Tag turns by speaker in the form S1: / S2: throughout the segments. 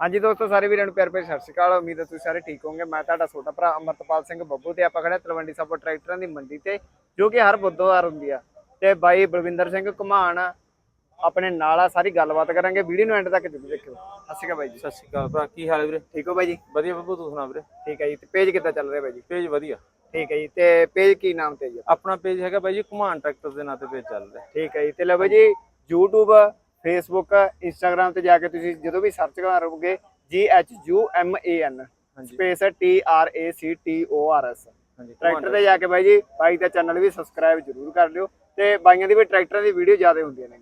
S1: ਹਾਂਜੀ ਦੋਸਤੋ ਸਾਰੇ ਵੀਰਾਂ ਨੂੰ ਪਿਆਰ ਭਰੀ ਸਤਿ ਸ਼੍ਰੀ ਅਕਾਲ। ਉਮੀਦ ਹੈ ਤੁਸੀਂ ਸਾਰੇ ਠੀਕ ਹੋਵੋਗੇ। ਮੈਂ ਤੁਹਾਡਾ ਛੋਟਾ ਭਰਾ ਅਮਰਤਪਾਲ ਸਿੰਘ ਬੱਬੂ ਤੇ ਆਪਾਂ ਖੜੇ ਤਲਵੰਡੀ ਸਾਬੋ ਟਰੈਕਟਰਾਂ ਦੀ ਮੰਡੀ ਤੇ ਜੋ ਕਿ ਹਰ ਬੁੱਧਵਾਰ ਹੁੰਦੀ ਆ। ਤੇ ਬਾਈ ਬਲਵਿੰਦਰ ਸਿੰਘ ਘੁਮਾਣ ਆਪਣੇ ਨਾਲ ਆ ਸਾਰੀ ਗੱਲਬਾਤ ਕਰਾਂਗੇ। ਵੀਡੀਓ ਨੂੰ ਐਂਡ ਤੱਕ ਜ਼ਰੂਰ ਦੇਖਿਓ। ਸਤਿ ਸ਼੍ਰੀ ਅਕਾਲ ਬਾਈ ਜੀ।
S2: ਸਤਿ ਸ਼੍ਰੀ ਅਕਾਲ ਭਰਾ ਕੀ ਹਾਲ ਹੈ ਵੀਰੇ?
S1: ਠੀਕ ਹੋ ਬਾਈ ਜੀ?
S2: ਵਧੀਆ ਬੱਬੂ ਤੂੰ ਸੁਣਾ ਵੀਰੇ?
S1: ਠੀਕ ਹੈ ਜੀ। ਤੇ ਪੇਜ ਕਿੱਦਾਂ ਚੱਲ ਰਿਹਾ ਬਾਈ ਜੀ?
S2: ਪੇਜ ਵਧੀਆ।
S1: ਠੀਕ ਹੈ ਜੀ। ਤੇ ਪੇਜ ਕੀ ਨਾਮ ਤੇ ਜੀ?
S2: ਆਪਣਾ ਪੇਜ ਹੈਗਾ ਬਾਈ ਜੀ ਘੁਮਾਨ ਟਰੈਕਟਰ ਦੇ ਨਾਂ ਤੇ ਪੇਜ ਚੱਲ ਰਿਹਾ।
S1: ਠੀਕ ਹੈ ਜੀ। ਤੇ ਲਓ ਬਾਈ ਜੀ YouTube Facebook Instagram ਤੇ ਜਾ ਕੇ ਤੁਸੀਂ ਜਦੋਂ ਵੀ ਸਰਚ ਕਰੋਗੇ H U M A N
S2: ਹਾਂਜੀ।
S1: Space R A C T O R S
S2: ਹਾਂਜੀ
S1: ਟਰੈਕਟਰ ਤੇ ਜਾ। ਕੇ ਬਾਈ ਜੀ ਬਾਈ ਦਾ ਚੈਨਲ ਵੀ ਸਬਸਕ੍ਰਾਈਬ ਜ਼ਰੂਰ ਕਰ ਲਿਓ ਤੇ ਬਾਈਆਂ ਦੀ ਵੀ ਟਰੈਕਟਰਾਂ ਦੀ ਵੀਡੀਓ ਜ਼ਿਆਦਾ ਹੁੰਦੀਆਂ ਨੇ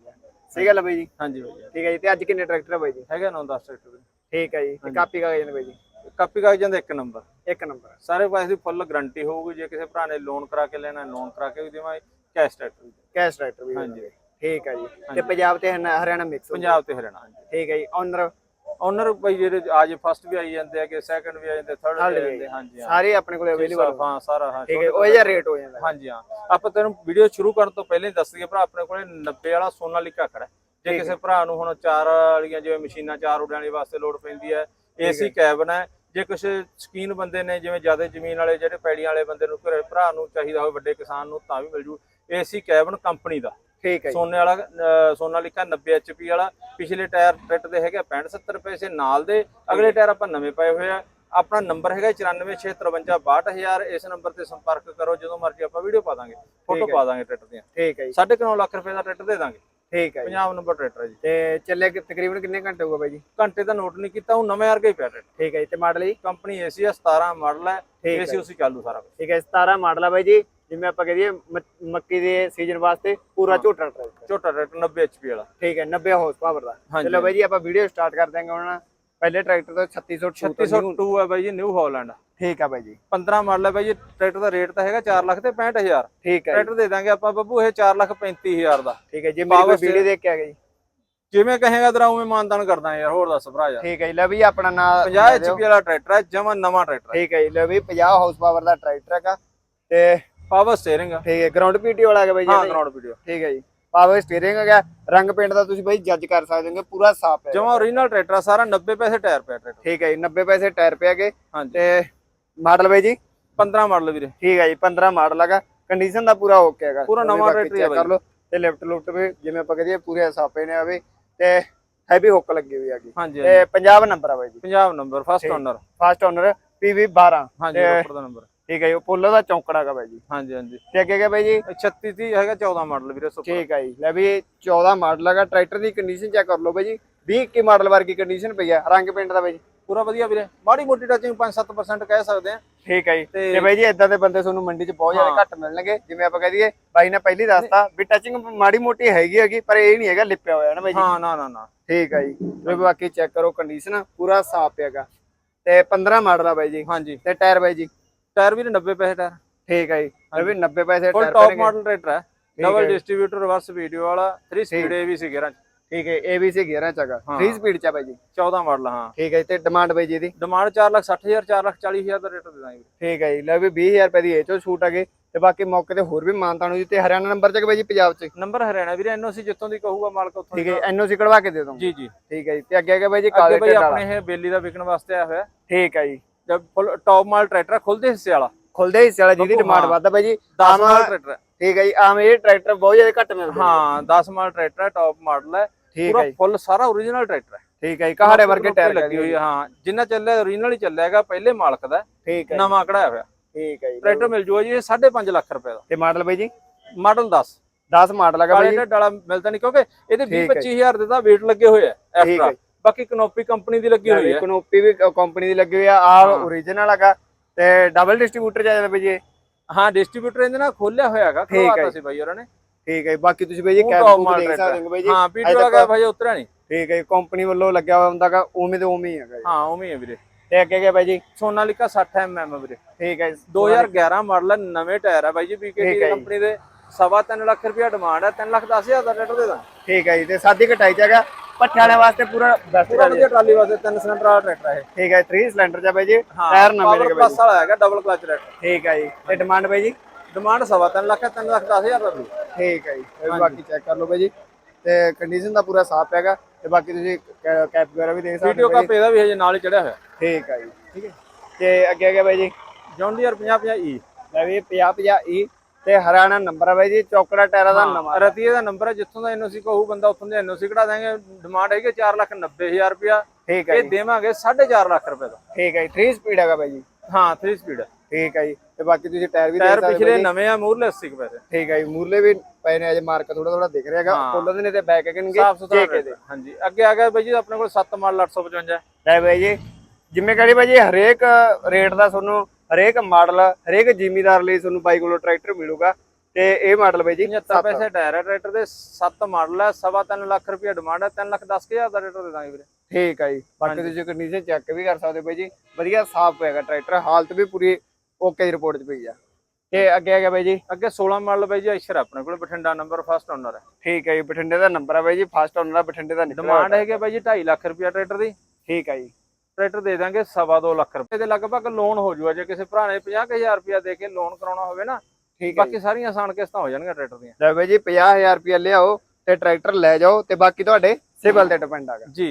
S1: ਸਹੀ ਗੱਲ ਹੈ ਬਾਈ ਜੀ?
S2: ਹਾਂਜੀ ਬਾਈ ਜੀ।
S1: ਠੀਕ ਹੈ ਜੀ ਤੇ ਅੱਜ ਕਿੰਨੇ ਟਰੈਕਟਰ ਆ ਬਾਈ ਜੀ?
S2: ਹੈਗਾ 9-10 ਟਰੈਕਟਰ ਵੀਰੇ
S1: ਠੀਕ ਹੈ ਜੀ ਤੇ ਕਾਪੀ ਕਾਗਜ਼ ਨੇ ਬਾਈ ਜੀ?
S2: ਕਾਪੀ ਕਾਗਜ਼ਾਂ ਦਾ ਇੱਕ ਨੰਬਰ
S1: ਇੱਕ ਨੰਬਰ
S2: ਸਾਰੇ ਪਾਸੇ ਦੀ ਫੁੱਲ ਗਾਰੰਟੀ ਹੋਊਗੀ ਜੇ ਕਿਸੇ ਭਰਾ ਨੇ ਲੋਨ ਕਰਾ ਕੇ ਲੈਣਾ ਲੋਨ ਕਰਾ ਕੇ ਵੀ ਦੇਵਾਂਗੇ ਕੈਸ਼ ਟਰੈਕਟਰ।
S1: ਕੈਸ਼ ਟਰੈਕਟਰ ਵੀ
S2: ਹਾਂਜੀ।
S1: ਠੀਕ ਹੈ ਜੀ। ਤੇ ਪੰਜਾਬ ਤੇ ਹਰਿਆਣਾ- ਹਰਿਆਣਾ ਮਿਕਸ
S2: ਪੰਜਾਬ ਤੇ ਹਰਿਆਣਾ ਹਾਂਜੀ।
S1: ਠੀਕ ਹੈ ਜੀ। ਓਨਰ
S2: ਓਨਰ ਬਾਈ ਜਿਹੜੇ ਅੱਜ ਫਸਟ ਵੀ ਆਈ ਜਾਂਦੇ ਆ ਕਿ ਸੈਕੰਡ ਵੀ ਆ ਜਾਂਦੇ ਥਰਡ ਵੀ ਆ ਜਾਂਦੇ ਹਾਂਜੀ ਹਾਂ।
S1: ਸਾਰੇ ਆਪਣੇ ਕੋਲ ਅਵੇਲੇਬਲ
S2: ਹਾਂ ਸਾਰਾ ਹਾਂ
S1: ਠੀਕ ਹੈ ਉਹ ਜਿਹਾ ਰੇਟ ਹੋ ਜਾਂਦਾ।
S2: ਹਾਂਜੀ ਹਾਂ। ਆਪਾਂ ਤੈਨੂੰ ਵੀਡੀਓ ਸ਼ੁਰੂ ਕਰਨ ਤੋਂ ਪਹਿਲਾਂ ਹੀ ਦੱਸ ਦਈਏ ਭਰਾ ਆਪਣੇ ਕੋਲੇ 90 ਵਾਲਾ ਸੋਨਾਲੀਕਾ ਖੜਾ ਹੈ। ਜੇ ਕਿਸੇ ਭਰਾ ਨੂੰ ਹੁਣ ਚਾਰ ਵਾਲੀਆਂ ਜਿਵੇਂ ਮਸ਼ੀਨਾਂ ਚਾਰ ਉਡਾਣ ਵਾਲੀ ਵਾਸਤੇ ਲੋਡ ਪੈਂਦੀ ਹੈ ਏਸੀ ਕੈਬਨ ਹੈ। ਜੇ ਕੁਝ ਸਕੀਨ ਬੰਦੇ ਨੇ ਜਿਵੇਂ ਜ਼ਿਆਦਾ ਜ਼ਮੀਨ ਵਾਲੇ ਜਿਹੜੇ ਪੈੜੀਆਂ ਵਾਲੇ ਬੰਦੇ ਨੂੰ ਘਰੇ ਭਰਾ ਨੂੰ ਚਾਹੀਦਾ ਹੋਵੇ ਵੱਡੇ ਕਿਸਾਨ ਨੂੰ ਤਾਂ ਵੀ ਮਿਲ ਜੂ। ਏਸੀ ਕੈਬਨ ਕੰਪਨੀ ਦਾ।
S1: ਠੀਕ ਹੈ
S2: ਸੋਨੇ ਵਾਲਾ ਸੋਨਾਲੀਕਾ 90 ਐਚਪੀ ਵਾਲਾ। ਪਿਛਲੇ ਟਾਇਰ ਟਰੈਕਟ ਦੇ ਹੈਗੇ 65 70 ਪੈਸੇ ਨਾਲ ਦੇ। ਅਗਲੇ ਟਾਇਰ ਆਪਾਂ ਨਵੇਂ ਪਏ ਹੋਏ ਆ। ਆਪਣਾ ਨੰਬਰ ਹੈਗਾ 9465562000 ਇਸ ਨੰਬਰ ਤੇ ਸੰਪਰਕ ਕਰੋ ਜਦੋਂ ਮਰਜ਼ੀ ਆਪਾਂ ਵੀਡੀਓ ਪਾ ਦਾਂਗੇ। ਫੋਟੋ ਪਾ ਦਾਂਗੇ ਟਰੈਕਟਰ ਦੀਆਂ।
S1: ਠੀਕ ਹੈ ਜੀ।
S2: 9.5 ਲੱਖ ਰੁਪਏ ਦਾ ਟਰੈਕਟਰ ਦੇ ਦਾਂਗੇ।
S1: ਠੀਕ ਹੈ
S2: ਪੰਜਾਬ ਨੰਬਰ ਟਰੈਕਟਰ ਹੈ ਜੀ।
S1: ਤੇ ਚੱਲੇ ਕਿ ਤਕਰੀਬਨ ਕਿੰਨੇ ਘੰਟੇ ਹੋਊਗਾ ਬਾਈ ਜੀ?
S2: ਘੰਟੇ ਦਾ ਨੋਟ ਨਹੀਂ ਕੀਤਾ ਉਹ ਨਵੇਂ ਵਰਗਾ ਹੀ ਪਿਆ ਟਰੈਕਟਰ
S1: ਠੀਕ ਹੈ ਜੀ ਤੇ ਮਾਡਲ ਜੀ?
S2: ਕੰਪਨੀ ਏਸੀ ਆ 17 ਮਾਡਲ ਹੈ।
S1: ਹੈ
S2: ਏਸੀ ਉਸੇ ਚਾਲੂ ਸਾਰਾ।
S1: ਠੀਕ ਹੈ 17 ਮਾਡਲ ਆ ਬਾਈ ਜੀ। ਜਿਵੇਂ ਆਪਾਂ ਕਹਦੇ ਮੱਕੀ ਦੇ ਸੀਜ਼ਨ ਵਾਸਤੇ ਪੂਰਾ ਝੋਟਾ ਟਰੈਕਟਰ
S2: ਛੋਟਾ ਟਰੈਕਟਰ 90 ਐਚਪੀ ਵਾਲਾ।
S1: ਠੀਕ ਹੈ 90 ਹਾਰਸ ਪਾਵਰ ਦਾ। ਚਲੋ ਬਾਈ ਜੀ ਆਪਾਂ ਵੀਡੀਓ ਸਟਾਰਟ ਕਰ ਦਾਂਗੇ ਹੁਣ। ਪਹਿਲੇ ਟਰੈਕਟਰ ਤੋਂ 3600
S2: 3602 ਹੈ ਬਾਈ ਜੀ ਨਿਊ ਹਾਲੈਂਡ
S1: ਠੀਕ ਆ ਬਾਈ ਜੀ।
S2: 15 ਮਾਡਲ ਹੈ ਬਾਈ ਜੀ ਟਰੈਕਟਰ ਦਾ ਰੇਟ ਤਾਂ ਹੈਗਾ 4 ਲੱਖ ਤੇ 65000
S1: ਠੀਕ ਹੈ
S2: ਟਰੈਕਟਰ ਦੇ ਦਾਂਗੇ ਆਪਾਂ ਬੱਬੂ ਇਹ 4 ਲੱਖ 35000 ਦਾ।
S1: ਠੀਕ ਹੈ ਜੀ ਮੇਰੀ ਵੀਡੀਓ ਦੇਖ ਕੇ ਆ ਗਈ
S2: ਜਿਵੇਂ ਕਹੇਗਾ ਤੇਰਾ ਉਵੇਂ ਮਾਨਦਾਨ ਕਰਦਾ ਯਾਰ ਹੋਰ ਦੱਸ ਭਰਾ ਯਾਰ।
S1: ਠੀਕ ਹੈ ਜੀ ਲੈ ਵੀ ਆਪਣਾ ਨਾਮ
S2: 50 ਐਚਪੀ ਵਾਲਾ ਟਰੈਕਟਰ ਹੈ ਜਮਾ ਨਵਾਂ ਟਰੈਕਟਰ
S1: ਠੀਕ ਹੈ ਜੀ ਲੈ ਵੀ 50 ਹਾਰਸ ਪਾਵਰ ਦਾ ਟਰੈਕਟਰ ਹੈਗਾ। ਤੇ
S2: ਪਾਵਰ ਸਟੀਅਰਿੰਗ
S1: ਠੀਕ ਹੈ ਗਰਾਊਂਡ ਪੀਟੀ ਵਾਲਾ ਹੈਗਾ ਬਾਈ ਜੀ।
S2: ਹਾਂ
S1: ਇਹਦਾ?
S2: ਗਰਾਊਂਡ ਵੀਡੀਓ
S1: ਠੀਕ ਹੈ ਜੀ। ਪਾਵਰ ਸਟੀਅਰਿੰਗ ਹੈਗਾ ਰੰਗ ਪੇਂਟ ਦਾ ਤੁਸੀਂ ਬਾਈ ਜੱਜ ਕਰ ਸਕਦੇ ਹੋ ਪੂਰਾ ਸਾਫ਼ ਹੈ।
S2: ਜਮਾ ਓਰੀਜਨਲ ਟਰੈਕਟਰ ਆ, ਸਾਰਾ 90 ਪੈਸੇ ਟਾਇਰ ਪਿਆ ਟਰੈਕਟਰ
S1: ਠੀਕ ਹੈ ਜੀ 90 ਪੈਸੇ ਟਾਇਰ ਪੇ ਹੈਗੇ।
S2: ਹਾਂਜੀ।
S1: ਤੇ ਮਾਡਲ ਬਾਈ ਜੀ?
S2: 15 ਮਾਡਲ ਵੀਰੇ।
S1: ਠੀਕ ਹੈ ਜੀ 15 ਮਾਡਲ ਹੈਗਾ। ਕੰਡੀਸ਼ਨ ਦਾ ਪੂਰਾ ਓਕੇ ਹੈਗਾ।
S2: ਪੂਰਾ ਨਵਾਂ ਟਰੈਕਟਰ ਹੀ ਆ
S1: ਕਰ ਲਓ। ਤੇ ਲਿਫਟ ਲੁਫਟ ਵੀ ਜਿਵੇਂ ਆਪਾਂ ਕਹਦੇ ਪੂਰੇ ਸਾਪੇ ਨੇ ਆਵੇ ਤੇ ਹੈਵੀ ਹੁੱਕ ਲੱਗੀ ਹੋਈ ਹੈਗੀ।
S2: ਹਾਂਜੀ
S1: ਤੇ ਪੰਜਾਬ ਨੰਬਰ ਆ ਬਾਈ ਜੀ।
S2: Punjab number first owner
S1: first owner PV 12
S2: ਹਾਂਜੀ
S1: ਤੇ-
S2: ਰੋਪੜ ਦਾ ਨੰਬਰ
S1: ਠੀਕ ਹੈ ਜੀ ਪੋਲੋ ਦਾ ਚੌਂਕੜਾ ਹੈਗਾ ਬਾਈ ਜੀ।
S2: ਹਾਂਜੀ ਹਾਂਜੀ।
S1: ਤੇ ਅੱਗੇ ਗਿਆ ਬਾਈ ਜੀ?
S2: 36 30 ਹੈਗਾ 14 ਮਾਡਲ ਵੀਰੇ ਸੁਪਰ।
S1: ਠੀਕ ਹੈ ਜੀ। ਲੈ ਵੀ ਇਹ 14 ਮਾਡਲ ਹੈਗਾ ਟਰੈਕਟਰ ਦੀ ਕੰਡੀਸ਼ਨ ਚੈੱਕ ਕਰ ਲਓ ਬਾਈ ਜੀ। 20 ਕੀ ਮਾਡਲ ਵਰਗੀ ਕੰਡੀਸ਼ਨ ਪਈ ਆ ਰੰਗ ਪੇਂਟ ਦਾ ਬਾਈ ਜੀ।
S2: ਪੂਰਾ ਵਧੀਆ ਵੀਰੇ। ਮਾੜੀ ਮੋਟੀ ਟੱਚਿੰਗ 5-7% ਕਹਿ ਸਕਦੇ ਆ।
S1: ਠੀਕ ਹੈ ਜੀ।
S2: ਤੇ-
S1: ਤੇ ਬਾਈ ਜੀ ਇਦਾਂ ਦੇ ਬੰਦੇ ਤੁਹਾਨੂੰ ਮੰਡੀ 'ਚ ਬਹੁਤ ਜ਼ਿਆਦਾ ਘੱਟ ਮਿਲਣਗੇ। ਜਿਵੇਂ ਆਪਾਂ ਕਹਿ ਦਈਏ ਬਾਈ ਨੇ ਪਹਿਲੀ ਦੱਸਤਾ ਵੀ ਟੱਚਿੰਗ ਮਾੜੀ ਮੋਟੀ ਹੈਗੀ ਹੈਗੀ ਪਰ ਇਹ ਨਹੀਂ ਹੈਗਾ ਲਿਪਿਆ ਹੋਇਆ ਨਾ ਬਾਈ ਜੀ।
S2: ਹਾਂ ਨਾ ਨਾ ਨਾ।
S1: ਠੀਕ ਹੈ ਜੀ। ਤੇ ਬਾਕੀ ਚੈੱਕ ਕਰੋ ਕੰਡੀਸ਼ਨ ਪੂਰਾ ਸਾਫ਼ ਹੈਗਾ। ਤੇ 15 ਮਾਡਲ ਆ ਬਾਈ ਜੀ।
S2: ਹਾਂਜੀ।
S1: ਤੇ ਟਾਇਰ ਬਾਈ ਜੀ?
S2: ਟਾਇਰ ਵੀਰੇ 90 ਪੈਸੇ ਟਾਇਰ।
S1: ਠੀਕ ਹੈ ਜੀ ਇਹ ਵੀ 90 ਪੈਸੇ ਟਾਇਰ
S2: ਟਾਪ ਮਾਡਲ ਟਰੈਕਟਰ ਹੈ। ਡਬਲ ਡਿਸਟ੍ਰੀਬਿਊਟਰ ਰਿਵਰਸ ਵੀਡੀਓ ਵਾਲਾ 3 ਸਪੀਡ ਏਬੀਸੀ ਗੇਅਰਾਂ
S1: ਠੀਕ ਹੈ ABC 11 ਚ ਹੈਗਾ। 3 ਸਪੀਡ ਚ ਆ ਬਾਈ ਜੀ।
S2: 14 ਮਾਡਲ ਹਾਂ।
S1: ਠੀਕ ਹੈ ਤੇ ਡਿਮਾਂਡ ਬਾਈ ਜੀ ਇਹਦੀ?
S2: ਡਿਮਾਂਡ 4 ਲੱਖ 60000 4 ਲੱਖ 40000 ਦਾ ਰੇਟ ਦੇ ਦਾਂਗੇ।
S1: ਠੀਕ ਹੈ ਜੀ ਲੈ ਵੀ 20000 ਰੁਪਏ ਦੀ ਇਹ ਚੋਂ ਛੂਟ ਹੈਗੇ। ਤੇ ਬਾਕੀ ਮੌਕੇ ਤੇ ਹੋਰ ਵੀ ਮਾਨਤਾਨ ਹੋ ਜੀ ਤੇ ਹਰਿਆਣਾ ਨੰਬਰ ਚ ਬਾਈ ਜੀ ਪੰਜਾਬ ਚ?
S2: ਨੰਬਰ ਹਰਿਆਣਾ ਵੀਰੇ ਐਨਓਸੀ ਜਿੱਥੋਂ ਦੀ ਕਹੂਗਾ ਮਾਲਕ ਉੱਥੋਂ
S1: ਠੀਕ ਹੈ ਐਨਓਸੀ ਕਢਵਾ ਕੇ ਦੇ ਦੋ
S2: ਜੀ ਜੀ।
S1: ਠੀਕ ਹੈ ਜੀ ਤੇ ਅੱਗੇ ਅੱਗੇ ਬਾਈ ਜੀ
S2: ਅੱਗੇ
S1: ਕਾਲੇ ਵਾਲਾ।
S2: ਆਪਣੇ ਇਹ ਬੇਲੀ ਦਾ ਵਿਕਣ ਵਾਸਤੇ ਆਇਆ ਹੋਇਆ।
S1: ਠੀਕ ਹੈ ਜੀ।
S2: ਜਦ ਟਾਪ ਮਾਡਲ ਟਰੈਕਟਰ ਖੁੱਲਦੇ ਹਿੱਸੇ ਵਾਲਾ।
S1: ਖੁੱਲਦੇ ਹਿੱਸੇ ਵਾਲਾ ਜਿਹਦੀ ਡਿਮਾਂਡ
S2: ਹਾਂ।
S1: ਵੱਧ ਆ ਬਾਈ ਜੀ।
S2: 10
S1: ਆਮ-
S2: ਮਾਡਲ ਟਰੈਕਟਰ
S1: ਠੀਕ ਹੈ ਜੀ ਆਮ ਇਹ ਟਰੈਕਟਰ ਬਹੁਤ ਜ਼ਿਆਦਾ ਘੱਟ ਮਿਲਦੇ।
S2: ਹਾਂ 10 ਮਾਡਲ ਟਰੈਕਟਰ ਹੈ ਟਾਪ ਮਾਡਲ ਹੈ ਪੂਰਾ ਫੁੱਲ ਸਾਰਾ ਓਰੀਜਨਲ ਟਰੈਕਟਰ ਹੈ
S1: ਠੀਕ ਹੈ ਜੀ ਕਹਾੜੇ ਵਰਗੇ ਟਾਇਰ
S2: ਲੱਗੀ ਹੋਈ ਹੈ। ਜਿੰਨਾ ਚੱਲਿਆ ਓਰੀਜਨਲ ਹੀ ਚੱਲਿਆ ਹੈਗਾ ਪਹਿਲੇ ਮਾਲਕ ਦਾ।
S1: ਠੀਕ ਹੈ
S2: ਨਵਾਂ ਕਢਾਇਆ ਹੋਇਆ।
S1: ਠੀਕ ਹੈ ਜੀ।
S2: ਟਰੈਕਟਰ ਮਿਲ ਜੂਗਾ ਜੀ ਇਹ 5.5 ਲੱਖ ਰੁਪਏ ਦਾ।
S1: ਤੇ ਮਾਡਲ ਬਾਈ ਜੀ?
S2: ਮਾਡਲ 10
S1: 10 ਮਾਡਲ ਹੈਗਾ ਬਾਈ
S2: ਢੱਡ ਵਾਲਾ ਮਿਲਦਾ ਨਹੀਂ ਕਿਉਂਕਿ ਇਹਦੇ 20
S1: ਠੀਕ ਹੈ
S2: 25000 ਦੇ ਤਾਂ weight ਲੱਗੇ ਹੋਏ ਆ ਐਕਸਟਰਾ ਬਾਕੀ ਕਨੋਪੀ ਕੰਪਨੀ ਦੀ ਲੱਗੀ ਹੋਈ ਹੈ
S1: ਕਨੋਪੀ ਵੀ ਕੰਪਨੀ ਦੀ ਲੱਗੀ ਹੋਈ ਆ। ਆ origignal ਹੈਗਾ ਤੇ ਡਬਲ ਡਿਸਟ੍ਰੀਬਿਊਟਰ ਜਾਂਦਾ ਬਾਈ ਜੀ।
S2: ਹਾਂ ਡਿਸਟ੍ਰੀਬਿਊਟਰ ਇਹਦੇ ਨਾਲ ਖੋਲਿਆ ਹੋਇਆ ਹੈਗਾ
S1: ਜੀ।
S2: ਸੀ ਬਾਈ ਉਹਨਾਂ ਨੇ।
S1: ਠੀਕ ਹੈ ਬਾਕੀ ਤੁਸੀਂ ਬਾਈ ਜੀ ਕੈਬ ਦੇਖ ਸਕਦੇ ਹੋ ਬਾਈ ਜੀ।
S2: ਹਾਂ
S1: ਅਜੇ
S2: ਪੀਟੀ
S1: ਤੱਕ-
S2: ਵਾਲਾ ਭਾਈ ਉਤਰਿਆ ਨਹੀਂ।
S1: ਠੀਕ ਹੈ ਕੰਪਨੀ ਵੱਲੋਂ ਲੱਗਿਆ ਹੋਇਆ ਹੁੰਦਾਗਾ ਉਵੇਂ ਤੇ ਉਵੇਂ ਹੀ ਹੈਗਾ ਜੀ।
S2: ਹਾਂ ਉਵੇਂ ਹੀ ਹੈ ਵੀਰੇ।
S1: ਤੇ ਅੱਗੇ ਗਿਆ ਬਾਈ ਜੀ?
S2: ਸੋਨਾਲੀਕਾ 60 mm ਵੀਰੇ।
S1: ਠੀਕ ਹੈ ਜੀ।
S2: 2011 ਮਾਡਲ ਨਵੇਂ ਟਾਇਰ ਹੈ ਬਾਈ ਜੀ ਬੀਕੇਟੀ। ਕੰਪਨੀ ਦੇ ਸਵਾ ਤਿੰਨ ਲੱਖ ਰੁਪਇਆ ਡਿਮਾਂਡ ਹੈ 3 ਲੱਖ 10000 ਦਾ ਟਰੈਕਟਰ ਦੇ ਦਾਂ
S1: ਠੀਕ ਹੈ ਜੀ। ਤੇ ਸਾਦੀ ਕਟਾਈ ਚ ਹੈਗਾ। ਪੱਠੇ ਵਾਲੇ ਵਾਸਤੇ ਪੂਰਾ ਬੈਸਟ
S2: ਪੂਰਾ ਵਧੀਆ ਟਰਾਲੀ ਵਾਸਤੇ ਤਿੰਨ ਸਿਲੰਡਰ ਵਾਲਾ ਟਰੈਕਟਰ ਹੈ
S1: ਠੀਕ ਹੈ 3 ਸਿਲੰਡਰ ਚ ਬਾਈ ਜੀ।
S2: ਹਾਂ
S1: ਟਾਇਰ ਨਵੇਂ ਲੱਗੇ ਬਾਈ
S2: ਪਲੱਸ ਵਾਲਾ ਹੈਗਾ ਡਬਲ ਕਲਚ ਟਰੈਕਟਰ
S1: ਠੀਕ ਹੈ ਜੀ। ਤੇ ਡਿਮਾਂਡ ਬਾਈ ਜੀ?
S2: ਡਿਮਾਂਡ ਸਵਾ ਤਿੰਨ ਲੱਖ ਹੈ 3 ਲੱਖ 10000 ਦਾ ਵੀ
S1: ਠੀਕ ਹੈ ਜੀ। ਬਾਕੀ ਚੈੱਕ ਕਰ ਲਓ ਬਾਈ ਜੀ। ਤੇ ਕੰਡੀਸ਼ਨ ਦਾ ਪੂਰਾ ਸਾਫ਼ ਹੈਗਾ। ਤੇ ਬਾਕੀ ਤੁਸੀਂ ਕੈਪ ਵਗੈਰਾ ਵੀ ਦੇਖ ਸਕਦੇ
S2: ਵੀਡੀਓ
S1: ਹੋ ਬਾਈ
S2: ਕੱਪ ਇਹਦਾ ਵੀ ਹਜੇ ਨਾਲ ਹੀ ਚੜਿਆ ਹੋਇਆ।
S1: ਠੀਕ ਆ ਜੀ। ਠੀਕ ਹੈ। ਤੇ ਅੱਗੇ ਅੱਗੇ ਬਾਈ ਜੀ।
S2: ਜੌਂਡੀਅਰ 50 50 ਈ
S1: ਲੈ ਵੀ 50 50 ਈ ਤੇ ਹਰਿਆਣਾ ਨੰਬਰ ਆ ਬਾਈ ਜੀ ਚੌਕੜਾ ਟਾਇਰਾਂ ਦਾ ਨਵਾਂ
S2: ਰਤੀਏ ਦਾ ਨੰਬਰ ਹੈ ਜਿੱਥੋਂ ਦਾ ਐਨਓਸੀ ਕਹੂ ਬੰਦਾ ਉੱਥੋਂ ਦੇ ਐਨਓਸੀ ਕਢਾ ਦਾਂਗੇ ਡਿਮਾਂਡ ਹੈਗੀ 4 ਲੱਖ 90 ਹਜ਼ਾਰ ਰੁਪਇਆ।
S1: ਠੀਕ ਹੈ
S2: ਇਹ ਦੇਵਾਂਗੇ 4.5 ਲੱਖ ਰੁਪਏ ਦਾ।
S1: ਠੀਕ ਹੈ ਜੀ 3 ਸਪੀਡ ਹੈਗਾ ਬਾਈ ਜੀ।
S2: ਹਾਂ 3 ਸਪੀਡ
S1: ਠੀਕ ਹੈ ਜੀ ਤੇ ਬਾਕੀ ਤੁਸੀਂ ਟਾਇਰ ਵੀ
S2: ਟਾਇਰ
S1: ਸਕਦੇ ਹੋ
S2: ਪਿਛਲੇ। ਨਵੇਂ ਆ ਮੂਰਲੇ 80 ਕੁ ਪੈਸੇ
S1: ਠੀਕ ਹੈ ਜੀ ਮੂਰਲੇ ਵੀ ਪਏ ਨੇ ਅਜੇ ਮਾਰਕ ਥੋੜਾ ਥੋੜਾ ਦਿਖ ਰਿਹਾ ਹੈਗਾ
S2: ਹਾਂ।
S1: ਕੋਲੋਂ ਦੇ ਨੇ ਤੇ ਬੈਕ ਹੈਗਨਗੇ
S2: ਸਾਫ਼ ਸੁਥਰਾ
S1: ਦੇ
S2: ਹਾਂਜੀ ਅੱਗੇ ਆ ਗਿਆ ਬਾਈ ਜੀ ਆਪਣੇ ਕੋਲ 7 ਮਾਡਲ 855
S1: ਲੈ ਬਾਈ ਜੀ ਕਹੜੀ ਬਾਈ ਜੀ ਹਰੇਕ ਰੇਟ ਦਾ ਤੁਹਾਨੂੰ ਹਰੇਕ ਮਾਡਲ ਹਰੇਕ ਜ਼ਿਮੀਦਾਰ ਲਈ ਤੁਹਾਨੂੰ ਬਾਈ ਕੋਲੋਂ ਟਰੈਕਟਰ ਮਿਲੂਗਾ ਤੇ ਇਹ ਮਾਡਲ ਬਾਈ ਜੀ
S2: 75 ਪੈਸੇ ਟਾਇਰ ਹੈ ਟਰੈਕਟਰ ਦੇ 7 ਮਾਡਲ ਹੈ ਸਵਾ ਤਿੰਨ ਲੱਖ ਰੁਪਏ ਡਿਮਾਂਡ ਹੈ 3 ਲੱਖ 10 ਹਜ਼ਾਰ ਦਾ ਟਰੈਕਟਰ ਦੇ ਦਾਂਗੇ ਵੀਰੇ।
S1: ਠੀਕ ਹੈ ਜੀ। ਬਾਕੀ ਤੁਸੀਂ ਕੰਡੀਸ਼ਨ ਚੈੱਕ ਵੀ ਕਰ ਸਕਦੇ ਹੋ ਬਾਈ ਜੀ। ਵਧੀਆ ਸਾਫ਼ ਹੈਗਾ ਟਰੈਕਟਰ ਹਾਲਤ ਵੀ ਪੂਰੀ ਓਕੇ ਦੀ ਰਿਪੋਰਟ 'ਚ ਪਈ ਆ। ਤੇ ਅੱਗੇ ਆ ਗਿਆ ਬਾਈ ਜੀ।
S2: ਅੱਗੇ 16 ਮਾਡਲ ਬਾਈ ਜੀ ਐਸ਼ਰ ਆਪਣੇ ਕੋਲ ਬਠਿੰਡਾ ਨੰਬਰ ਫਸਟ ਓਨਰ ਹੈ
S1: ਠੀਕ ਹੈ ਜੀ ਬਠਿੰਡੇ ਦਾ ਨੰਬਰ ਆ ਬਾਈ ਜੀ ਫਸਟ ਓਨਰ ਆ ਬਠਿੰਡੇ ਦਾ
S2: ਡਿਮਾਂਡ ਹੈਗੀ ਬਾਈ ਜੀ 2.5 ਲੱਖ ਰੁਪਏ ਟਰੈਕਟਰ ਦੀ।
S1: ਠੀਕ ਹੈ ਜੀ।
S2: ਟਰੈਕਟਰ ਦੇ ਦਾਂਗੇ ਸਵਾ ਦੋ ਲੱਖ ਰੁਪਏ ਦੇ ਲਗਭਗ ਲੋਨ ਹੋ ਜੂਗਾ। ਜੇ ਕਿਸੇ ਭਰਾ ਨੇ 50000 ਰੁਪਏ ਦੇ ਕੇ ਲੋਨ ਕਰਾਉਣਾ ਹੋਵੇ ਨਾ
S1: ਠੀਕ ਹੈ
S2: ਬਾਕੀ ਸਾਰੀਆਂ ਆਸਾਨ ਕਿਸ਼ਤਾਂ ਹੋ ਜਾਣਗੀਆਂ ਟਰੈਕਟਰ ਦੀਆਂ।
S1: ਲੈ ਬਾਈ ਜੀ 50000 ਰੁਪਏ ਲਿਆਓ ਤੇ ਟਰੈਕਟਰ ਲੈ ਜਾਓ ਤੇ ਬਾਕੀ ਤੁਹਾਡੇ ਸਿਵਲ ਤੇ ਡਿਪੈਂਡ ਆਗਾ
S2: ਜੀ।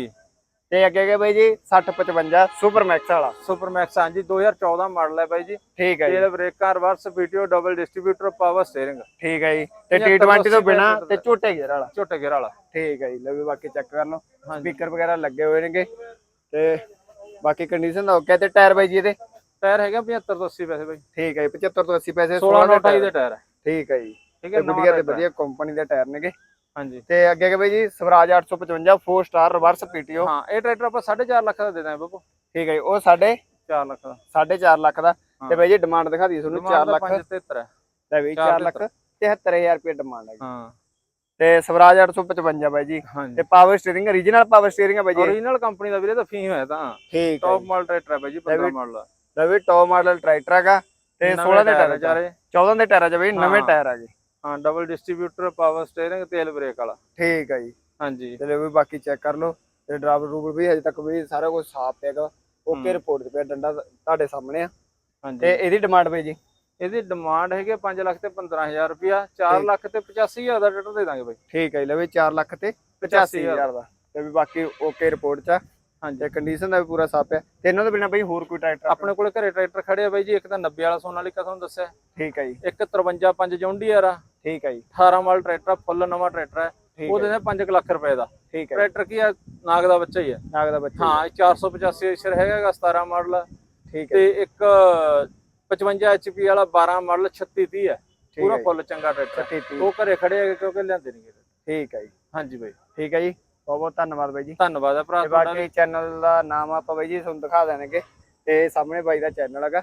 S1: ਤੇ ਅੱਗੇ ਅੱਗੇ ਬਾਈ ਜੀ 60 55 ਸੁਪਰ ਮੈਕਸ ਵਾਲਾ।
S2: ਸੁਪਰ ਮੈਕਸ ਹਾਂਜੀ 2014 ਮਾਡਲ ਹੈ ਬਾਈ ਜੀ।
S1: ਠੀਕ ਹੈ ਜੀ।
S2: ਤੇਲ ਬ੍ਰੇਕਾਂ reverse PTO double distributor power steering
S1: ਠੀਕ ਹੈ ਜੀ। ਤੇ
S2: ਪਝੱਤਰ
S1: T20 ਤੋਂ ਬਿਨਾ ਤੇ ਝੋਟੇ ਗੇਅਰ ਵਾਲਾ।
S2: ਝੋਟੇ ਗੇਰ ਵਾਲਾ।
S1: ਠੀਕ ਹੈ ਜੀ ਲੈ ਵੀ ਬਾਕੀ ਚੈੱਕ ਕਰ ਲਓ। ਸਪੀਕਰ ਵਗੈਰਾ ਲੱਗੇ ਹੋਏ ਨੇਗੇ। ਤੇ ਬਾਕੀ ਕੰਡੀਸ਼ਨ ਦਾ ਓਕੇ ਤੇ ਟਾਇਰ ਬਾਈ ਜੀ ਇਹਦੇ?
S2: ਟਾਇਰ ਹੈਗਾ 75 ਤੋਂ 80 ਪੈਸੇ ਬਾਈ।
S1: ਠੀਕ ਹੈ ਜੀ 75 ਤੋਂ 80 ਪੈਸੇ
S2: 16
S1: 16
S2: ਨੌ 28 ਦੇ ਟਾਇਰ ਹੈ
S1: ਠੀਕ ਹੈ ਜੀ
S2: ਠੀਕ ਹੈ
S1: ਵਧੀਆ ਤੇ। ਵਧੀਆ ਕੰਪਨੀ ਦੇ ਟਾਇਰ ਨੇਗੇ।
S2: ਹਾਂਜੀ।
S1: ਤੇ ਅੱਗੇ ਅੱਗੇ ਬਾਈ ਜੀ ਸਵਰਾਜ 855 4 ਸਟਾਰ ਰਿਵਰਸ ਪੀਟੀਓ
S2: ਹਾਂ ਇਹ ਟਰੈਕਟਰ ਆਪਾਂ 4.5 ਲੱਖ ਦਾ ਦੇ ਦਾਂਗੇ ਬੱਬੂ
S1: ਠੀਕ ਹੈ ਜੀ ਉਹ ਸਾਡੇ
S2: 4 ਲੱਖ ਦਾ।
S1: 4.5 ਲੱਖ ਦਾ। ਤੇ ਬਾਈ ਜੀ ਡਿਮਾਂਡ ਦਿਖਾ ਦਈਏ ਤੁਹਾਨੂੰ 4 ਲੱਖ।
S2: 573 ਹੈ।
S1: ਲੈ ਵੀ 4 ਲੱਖ 73000 ਰੁਪਏ ਡਿਮਾਂਡ ਹੈ ਜੀ
S2: ਹਾਂ।
S1: ਤੇ ਸਵਰਾਜ 855 ਬਾਈ ਜੀ।
S2: ਹਾਂਜੀ।
S1: ਤੇ power steering origignal power steering ਹੈ ਬਾਈ ਜੀ।
S2: ਓਰੀਜਨਲ ਕੰਪਨੀ ਦਾ ਵੀਰੇ ਤਾਂ ਫੀ ਹੋਇਆ ਤਾਂ।
S1: ਠੀਕ ਹੈ
S2: ਟੌਪ ਮਾਡਲ ਟਰੈਕਟਰ ਹੈ ਬਾਈ ਜੀ 15 ਮਾਡਲ ਦਾ।
S1: ਲੈ ਵੀ ਟੌਪ ਮਾਡਲ ਟਰੈਕਟਰ ਹੈਗਾ। ਤੇ 16 ਦੇ ਟਾਇਰ
S2: ਚਾਰੇ।
S1: 14 ਦੇ ਟਾਇਰ ਚ ਬਈ ਨਵੇਂ
S2: ਹਾਂ।
S1: ਟਾਇਰ ਆ ਗਏ
S2: ਹਾਂ ਡਬਲ ਡਿਸਟ੍ਰੀਬਿਊਟਰ ਪਾਵਰ ਸਟੀਅਰਿੰਗ ਤੇਲ ਬ੍ਰੇਕ ਵਾਲਾ।
S1: ਠੀਕ ਹੈ ਜੀ।
S2: ਹਾਂਜੀ।
S1: ਤੇ ਲੈ ਵੀ ਬਾਕੀ ਚੈੱਕ ਕਰ ਲਓ। ਤੇ ਡਰਾਈਵਰ ਰੂਬਰ ਵੀ ਹਜੇ ਤੱਕ ਵੀ ਸਾਰਾ ਕੁਝ ਸਾਫ਼ ਹੈਗਾ। ਓਕੇ ਰਿਪੋਰਟ ਤੇ ਪਿਆ ਡੰਡਾ ਤੁਹਾਡੇ ਸਾਹਮਣੇ ਆ।
S2: ਹਾਂਜੀ।
S1: ਤੇ ਇਹਦੀ ਡਿਮਾਂਡ ਬਈ ਜੀ?
S2: ਇਹਦੀ ਡਿਮਾਂਡ ਹੈਗੀ 5 ਲੱਖ ਤੇ 15000 ਰੁਪਿਆ 4 ਲੱਖ ਤੇ 85000 ਦਾ ਟਰੈਕਟਰ ਦੇ ਦਾਂਗੇ ਬਾਈ।
S1: ਠੀਕ ਹੈ ਜੀ ਲੈ ਵੀ 4 ਲੱਖ ਤੇ 85000 ਦਾ। ਤੇ ਵੀ ਬਾਕੀ ਓਕੇ ਰਿਪੋਰਟ ਚ
S2: ਹਾਂਜੀ।
S1: ਤੇ ਕੰਡੀਸ਼ਨ ਦਾ ਵੀ ਪੂਰਾ ਸਾਫ਼ ਹੈ ਤੇ ਇਹਨਾਂ ਤੋਂ ਬਿਨਾ ਬਈ ਹੋਰ ਕੋਈ ਟਰੈਕਟਰ
S2: ਆਪਣੇ ਕੋਲੇ ਘਰੇ ਟਰੈਕਟਰ ਖੜੇ ਆ ਬਾਈ ਜੀ ਇੱਕ ਤਾਂ 90 ਵਾਲਾ ਸੋਨਾਲੀਕਾ ਤੁਹਾਨੂੰ ਦੱਸਿਆ।
S1: ਠੀਕ ਹੈ ਜੀ।
S2: ਇੱਕ 53 5 ਜੌਂਡੀਅਰ ਆ
S1: ਠੀਕ ਹੈ ਜੀ।
S2: 18 ਮਾਡਲ ਟਰੈਕਟਰ ਫੁੱਲ ਨਵਾਂ ਟਰੈਕਟਰ ਹੈ
S1: ਠੀਕ
S2: ਉਹ ਦਿੰਦੇ 5 ਲੱਖ ਰੁਪਏ ਦਾ।
S1: ਠੀਕ ਹੈ
S2: ਟਰੈਕਟਰ ਕੀ ਆ? ਨਾਗ ਦਾ ਬੱਚਾ ਹੀ ਹੈ
S1: ਨਾਗ ਦਾ ਬੱਚਾ
S2: ਹਾਂ ਇਹ 485 ਏਸ਼ਰ ਹੈਗਾ ਗਾ, 17 ਮਾਡਲ
S1: ਠੀਕ ਹੈ
S2: ਤੇ ਇੱਕ 55 HP ਵਾਲਾ 12 ਮਾਡਲ 3630 ਹੈ। ਪੂਰਾ। ਫੁੱਲ ਚੰਗਾ ਟਰੈਕਟਰ ਉਹ ਘਰੇ ਖੜੇ ਹੈਗੇ ਕਿਉਂਕਿ ਲਿਆਂਦੇ ਨਹੀਂ ਗਏ।
S1: ਠੀਕ ਹੈ ਜੀ।
S2: ਹਾਂਜੀ ਬਾਈ।
S1: ਠੀਕ ਹੈ ਜੀ। ਬਹੁਤ ਬਹੁਤ ਧੰਨਵਾਦ ਬਾਈ ਜੀ।
S2: ਧੰਨਵਾਦ ਹੈ ਭਰਾ
S1: ਤੇ
S2: ਤੁਹਾਡਾ
S1: ਬਾਕੀ ਚੈਨਲ ਦਾ ਨਾਮ ਆਪਾਂ ਬਾਈ ਜੀ ਤੁਹਾਨੂੰ ਦਿਖਾ ਦੇਣਗੇ। ਤੇ ਸਾਹਮਣੇ ਬਾਈ ਦਾ ਚੈਨਲ ਹੈਗਾ।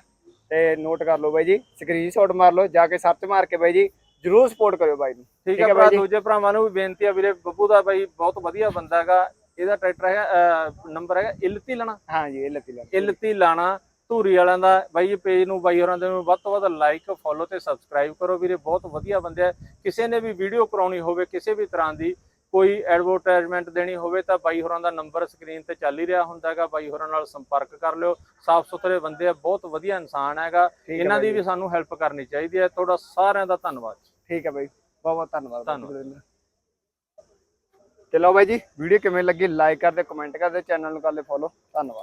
S1: ਤੇ ਨੋਟ ਕਰ ਲਓ ਬਾਈ ਜੀ। ਸਕਰੀਨਸ਼ਾਟ ਮਾਰ ਲਓ। ਜਾ ਕੇ ਸਰਚ ਮਾਰ ਕੇ ਬਾਈ ਜੀ ਜਰੂਰ ਸਪੋਰਟ ਕਰਿਓ ਬਾਈ ਨੂੰ।
S2: ਠੀਕ ਹੈ
S1: ਬਾਈ।
S2: ਦੂਜੇ ਭਰਾਵਾਂ ਨੂੰ ਵੀ ਬੇਨਤੀ ਹੈ ਵੀਰੇ ਬੱਬੂ ਦਾ ਬਾਈ ਬਹੁਤ ਵਧੀਆ ਬੰਦਾ ਹੈਗਾ। ਇਹਦਾ ਟਰੈਕਟਰ ਹੈਗਾ ਨੰਬਰ ਹੈਗਾ ਇਲਤੀ ਲਾਣਾ।
S1: ਹਾਂ ਜੀ ਇਹ ਲੱਤੀ ਲੈ
S2: ਇਲਤੀ ਲਾਣਾ। ਧੂਰੀ ਵਾਲਿਆਂ ਦਾ ਬਾਈ ਪੇਜ ਨੂੰ ਬਾਈ ਹੋਰਾਂ ਦੇ ਨੂੰ ਵੱਧ ਤੋਂ ਵੱਧ ਲਾਈਕ ਫੋਲੋ ਤੇ ਸਬਸਕ੍ਰਾਈਬ ਕਰੋ ਵੀਰੇ। ਬਹੁਤ ਵਧੀਆ ਬੰਦੇ ਆ। ਕਿਸੇ ਨੇ ਵੀ ਵੀਡੀਓ ਕਰਾਉਣੀ ਹੋਵੇ ਕਿਸੇ ਵੀ ਤਰ੍ਹਾਂ ਦੀ ਕੋਈ ਐਡਵਰਟਾਈਜ਼ਮੈਂਟ ਦੇਣੀ ਹੋਵੇ ਤਾਂ ਬਾਈ ਹੋਰਾਂ ਦਾ ਨੰਬਰ ਸਕਰੀਨ ਤੇ ਚੱਲ ਹੀ ਰਿਹਾ ਹੁੰਦਾ ਹੈਗਾ। ਬਾਈ ਹੋਰਾਂ ਨਾਲ ਸੰਪਰਕ ਕਰ ਲਿਓ। ਸਾਫ਼ ਸੁਥਰੇ ਬੰਦੇ ਆ ਬਹੁਤ ਵਧੀਆ ਇਨਸਾਨ ਹੈਗਾ। ਇਹਨਾਂ ਦੀ ਵੀ ਸਾਨੂੰ ਹੈਲਪ ਕਰਨੀ ਚਾਹੀਦੀ ਹੈ। ਤੁਹਾਡਾ ਸਾਰਿਆਂ ਦਾ ਧੰਨਵਾਦ
S1: ਠੀਕ ਹੈ ਬਾਈ ਬਹੁਤ ਬਹੁਤ ਧੰਨਵਾਦ।
S2: ਧੰਨਵਾਦ।
S1: ਤੇ ਲਓ ਬਾਈ ਜੀ ਵੀਡੀਓ ਕਿਵੇਂ ਲੱਗੀ? ਲਾਈਕ ਕਰਦੇ ਕਮੈਂਟ ਕਰਦੇ ਚੈਨਲ ਨੂੰ ਕਰ ਲੈ ਫੋਲੋ ਧੰਨਵਾਦ।